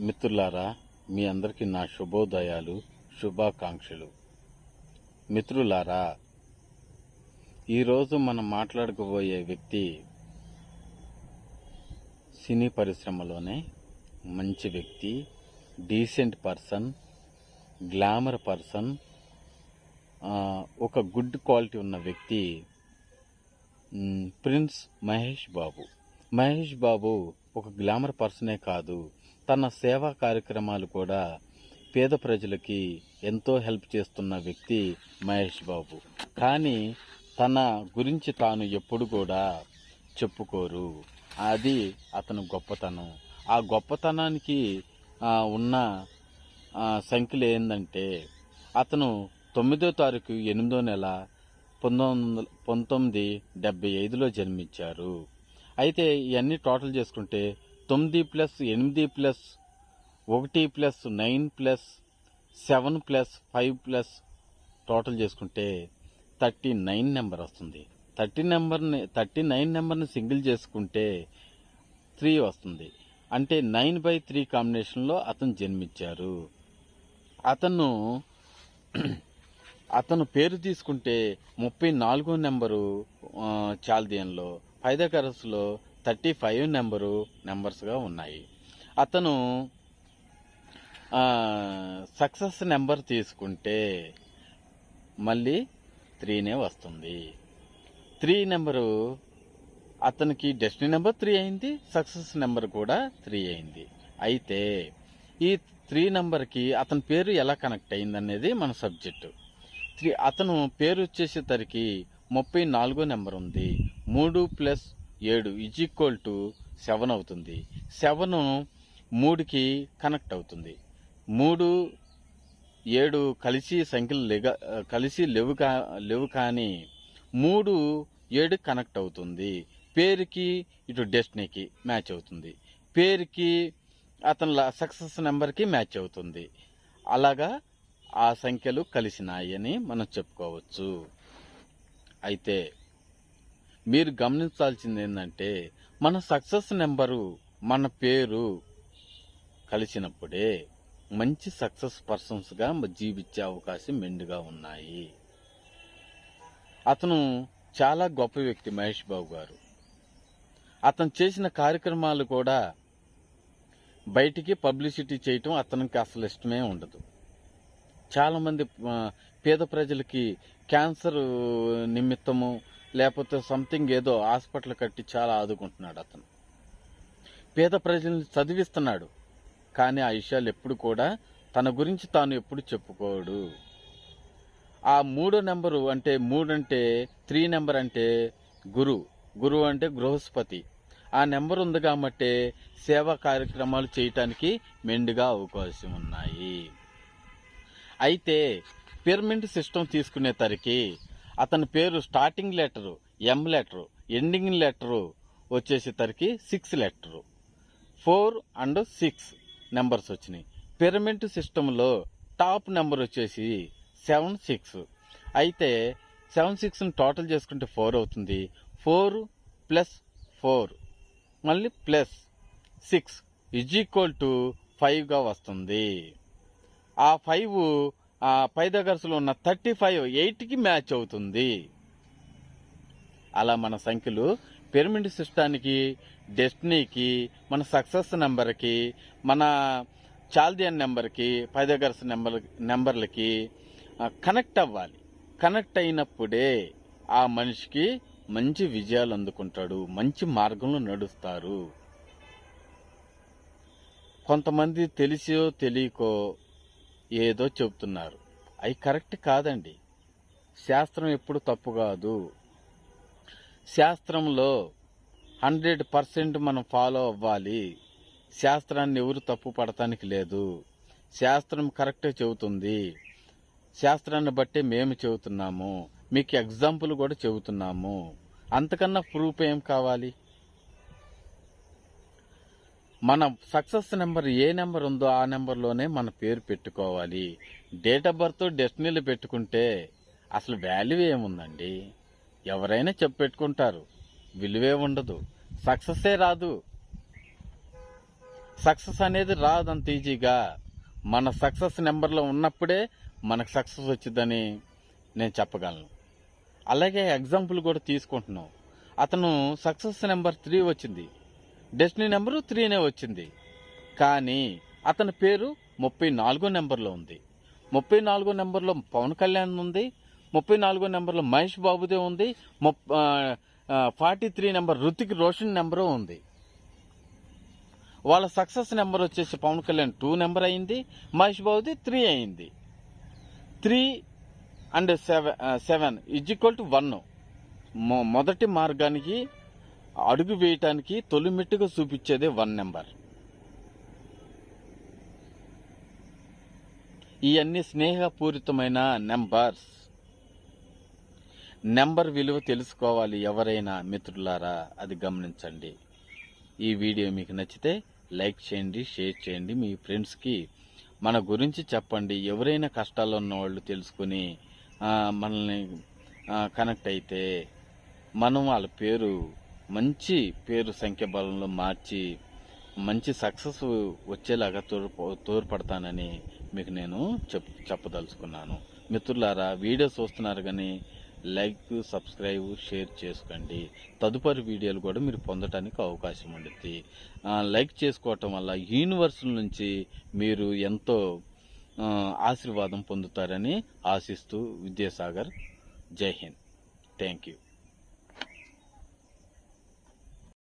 మిత్రులారా మీ అందరికీ నా శుభోదయాలు శుభాకాంక్షలు. మిత్రులారా ఈరోజు మనం మాట్లాడుకోబోయే వ్యక్తి సినీ పరిశ్రమలోనే మంచి వ్యక్తి డీసెంట్ పర్సన్ గ్లామర్ పర్సన్ ఒక గుడ్ క్వాలిటీ ఉన్న వ్యక్తి ప్రిన్స్ మహేష్ బాబు. మహేష్ బాబు ఒక గ్లామర్ పర్సనే కాదు. తన సేవా కార్యక్రమాలు కూడా పేద ప్రజలకి ఎంతో హెల్ప్ చేస్తున్న వ్యక్తి మహేష్ బాబు. కానీ తన గురించి తాను ఎప్పుడు కూడా చెప్పుకోరు. అది అతను గొప్పతనం. ఆ గొప్పతనానికి ఉన్న సంఖ్యలు ఏంటంటే అతను తొమ్మిదో తారీఖు ఎనిమిదో నెల పంతొమ్మిది వందల పంతొమ్మిది డెబ్బై ఐదులో జన్మించారు. అయితే ఇవన్నీ టోటల్ చేసుకుంటే తొమ్మిది ప్లస్ ఎనిమిది ప్లస్ ఒకటి plus nine plus seven plus five plus total చేసుకుంటే థర్టీ నైన్ నెంబర్ వస్తుంది. థర్టీ నెంబర్ని థర్టీ నైన్ నెంబర్ని సింగిల్ చేసుకుంటే త్రీ వస్తుంది. అంటే నైన్ బై త్రీ కాంబినేషన్లో అతను జన్మించారు. అతను అతను పేరు తీసుకుంటే ముప్పై నాలుగో నెంబరు చాల్దియన్లో పైదకరస్లో థర్టీ ఫైవ్ నెంబరు నెంబర్స్గా ఉన్నాయి. అతను సక్సెస్ నెంబర్ తీసుకుంటే మళ్ళీ త్రీనే వస్తుంది. త్రీ నెంబరు అతనికి డెస్టినీ నెంబర్ త్రీ అయింది సక్సెస్ నెంబర్ కూడా త్రీ అయింది. అయితే ఈ త్రీ నెంబర్కి అతని పేరు ఎలా కనెక్ట్ అయింది అనేది మన సబ్జెక్టు. త్రీ అతను పేరు వచ్చేసేసరికి ముప్పై నాలుగో నెంబర్ ఉంది. మూడు ప్లస్ ఏడు ఈజ్ ఈక్వల్ టు సెవెన్ అవుతుంది. సెవెన్ మూడుకి కనెక్ట్ అవుతుంది. మూడు ఏడు కలిసి సంఖ్యలు లెగ కలిసి లేవు కా లేవు కానీ మూడు ఏడు కనెక్ట్ అవుతుంది. పేరుకి ఇటు డెస్టినీకి మ్యాచ్ అవుతుంది. పేరుకి అతని సక్సెస్ నెంబర్కి మ్యాచ్ అవుతుంది. అలాగా ఆ సంఖ్యలు కలిసినాయి అని మనం చెప్పుకోవచ్చు. అయితే మీరు గమనించాల్సింది ఏంటంటే మన సక్సెస్ నెంబరు మన పేరు కలిసినప్పుడే మంచి సక్సెస్ పర్సన్స్గా జీవించే అవకాశం మెండుగా ఉన్నాయి. అతను చాలా గొప్ప వ్యక్తి మహేష్ బాబు గారు. అతను చేసిన కార్యక్రమాలు కూడా బయటికి పబ్లిసిటీ చేయటం అతనికి అసలు ఇష్టమే ఉండదు. చాలామంది పేద ప్రజలకి క్యాన్సర్ నిమిత్తము లేకపోతే సంథింగ్ ఏదో హాస్పిటల్ కట్టి చాలా ఆదుకుంటున్నాడు అతను. పేద ప్రజల్ని చదివిస్తున్నాడు. కానీ ఆ విషయాలు ఎప్పుడు కూడా తన గురించి తాను ఎప్పుడు చెప్పుకోడు. ఆ మూడో నెంబరు అంటే మూడు అంటే త్రీ నెంబర్ అంటే గురు. గురువు అంటే గృహస్పతి. ఆ నెంబర్ ఉంది కాబట్టి సేవా కార్యక్రమాలు చేయటానికి మెండుగా అవకాశం ఉన్నాయి. అయితే పిరమిడ్ సిస్టమ్ తీసుకునేసరికి అతని పేరు starting letter M letter ending letter వచ్చేసేసరికి six letter. Four and six numbers వచ్చినాయి. పిరమిడ్ సిస్టంలో టాప్ నెంబర్ వచ్చేసి సెవెన్ సిక్స్ అయితే సెవెన్ సిక్స్ని టోటల్ చేసుకుంటే ఫోర్ అవుతుంది. ఫోర్ ప్లస్ ఫోర్ మళ్ళీ plus six is equal to ఫైవ్గా వస్తుంది. ఆ ఫైవ్ ఆ పైదగర్సులో ఉన్న థర్టీ ఫైవ్ ఎయిట్కి మ్యాచ్ అవుతుంది. అలా మన సంఖ్యలు పిరమిడ్ సిస్టానికి డెస్టినీకి మన సక్సెస్ నెంబర్కి మన చాల్దియన్ నెంబర్కి పైదగర్స్ నెంబర్ నెంబర్లకి కనెక్ట్ అవ్వాలి. కనెక్ట్ అయినప్పుడే ఆ మనిషికి మంచి విజయాలు అందుకుంటాడు. మంచి మార్గంలో నడుస్తారు. కొంతమంది తెలిసో తెలియకో ఏదో చెబుతున్నారు. అవి కరెక్ట్ కాదండి. శాస్త్రం ఎప్పుడు తప్పు కాదు. శాస్త్రంలో హండ్రెడ్ పర్సెంట్ మనం ఫాలో అవ్వాలి. శాస్త్రాన్ని ఎవరు తప్పు పడటానికి లేదు. శాస్త్రం కరెక్టే చెబుతుంది. శాస్త్రాన్ని బట్టి మేము చెబుతున్నాము. మీకు ఎగ్జాంపుల్ కూడా చెబుతున్నాము. అంతకన్నా ప్రూఫ్ ఏం కావాలి? మన సక్సెస్ నెంబర్ ఏ నెంబర్ ఉందో ఆ నెంబర్లోనే మన పేరు పెట్టుకోవాలి. డేట్ ఆఫ్ బర్త్ డెస్టినీలు పెట్టుకుంటే అసలు వాల్యూ ఏముందండి? ఎవరైనా చెప్పు పెట్టుకుంటారు. విలువే ఉండదు. సక్సెస్సే రాదు. సక్సెస్ అనేది రాదు అంత ఈజీగా మన సక్సెస్ నెంబర్లో ఉన్నప్పుడే మనకు సక్సెస్ వచ్చిందని నేను చెప్పగలను. అలాగే ఎగ్జాంపుల్ కూడా తీసుకుంటున్నాం. అతను సక్సెస్ నెంబర్ త్రీ వచ్చింది. డెస్టినీ నెంబరు త్రీనే వచ్చింది. కానీ అతని పేరు ముప్పై నాలుగో నెంబర్లో ఉంది. ముప్పై నాలుగో నెంబర్లో పవన్ కళ్యాణ్ ఉంది. ముప్పై నాలుగో నెంబర్లో మహేష్ బాబుదే ఉంది. Forty three number Hrithik Roshan number ఉంది. వాళ్ళ సక్సెస్ నెంబర్ వచ్చేసి పవన్ కళ్యాణ్ టూ నెంబర్ అయింది. మహేష్ బాబుది త్రీ అయింది. Three and seven seven is equal to one. మొదటి మార్గానికి అడుగు వేయటానికి తొలిమెట్టుగా చూపించేదే వన్ నెంబర్. ఇవన్నీ స్నేహపూరితమైన నెంబర్స్. నెంబర్ విలువ తెలుసుకోవాలి ఎవరైనా మిత్రులారా అది గమనించండి. ఈ వీడియో మీకు నచ్చితే లైక్ చేయండి షేర్ చేయండి. మీ ఫ్రెండ్స్కి మన గురించి చెప్పండి. ఎవరైనా కష్టాల్లో ఉన్న వాళ్ళు తెలుసుకుని మనల్ని కనెక్ట్ అయితే మనం వాళ్ళ పేరు మంచి పేరు సంఖ్య బలంలో మార్చి మంచి సక్సెస్ వచ్చేలాగా తోడ్ప తోడ్పడతానని మీకు నేను చెప్ చెప్పదలుచుకున్నాను. మిత్రులారా వీడియో చూస్తున్నారు కానీ లైక్ సబ్స్క్రైబ్ షేర్ చేసుకోండి. తదుపరి వీడియోలు కూడా మీరు పొందడానికి అవకాశం ఉంటుంది లైక్ చేసుకోవటం వల్ల యూనివర్సల్ నుంచి మీరు ఎంతో ఆశీర్వాదం పొందుతారని ఆశిస్తూ విద్యాసాగర్ జై హింద్. Thank you